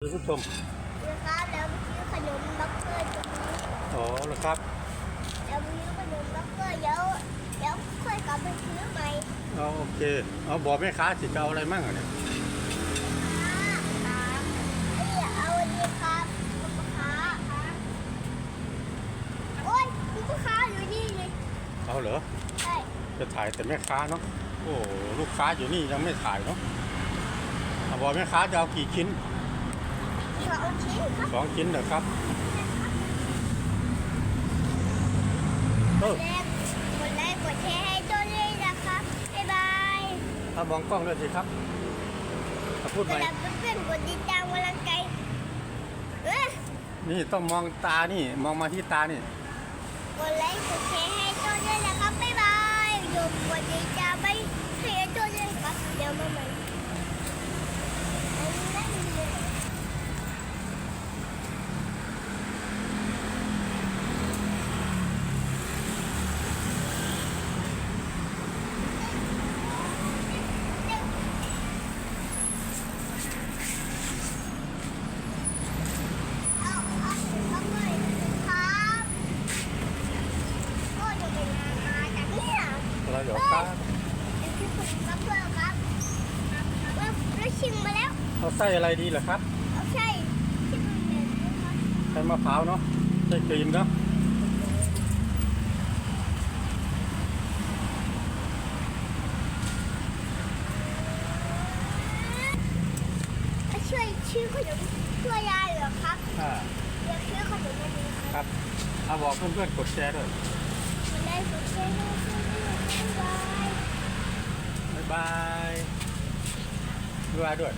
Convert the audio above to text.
คุณผู้ชมนะครับแล้วไปซื้อขนมบัคเกอร์ตรงนี้อ๋อเหรอครับ แล้วไปซื้อขนมบัคเกอร์แล้วแล้วค่อยกลับไปซื้อใหม่เอโอเคเอาบอกแม่ค้าสิจะเอาอะไรมั่งอะเนี่ยครับเอ้ยเอาอันนี้ครับลูกค้าโอ้ยลูกค้าอยู่นี่เลยเอาเหรอใช่จะถ่ายแต่แม่ค้าเนาะโอ้ลูกค้าอยู่นี่ยังไม่ถ่ายเนาะเอาบอกแม่ค้าจะเอากี่ชิ้น สองชิ้นครับสองชิ้นเหรอครับเออแรกกดไลค์กดแชร์ให้ตัวเลยนะครับบ๊ายบายถ้ามองกล้องด้วยสิครับเอาพูดกใหม่ดดับเพื่อนๆกดติดตามกำลังใจเอ้ยนี่ต้องมองตานี่มองมาที่ตานี่ กดไลค์กดแชร์ให้ตัวด้วยนะครับบ๊ายบายอย่าลืมกดติดตามไปให้ตัวด้วยครับเดี๋ยวมาใหม่อันนี้ได้เลย เอาเอาเอาเลยครับก็จะเป็นมาจากเนี่ย อะไรเหรอครับเป็นที่ผมรับเพื่อนครับว่าเราชิมมาแล้วเอาไส้อะไรดีเหรอครับเอาใช่ที่มันเป็นนะครับไส้มะพร้าวเนาะไส้ครีมเนาะเอาช่วยชื่อขนมช่วยยายเหรอครับอ่าเดี๋ยวชื่อขนมมาดูครับครับ เอาบอกเพื่อนๆกดแชร์ด้วยมาได้สุดเท่ๆบ๊ายบาย บ๊ายบายบ๊ายบายด้วย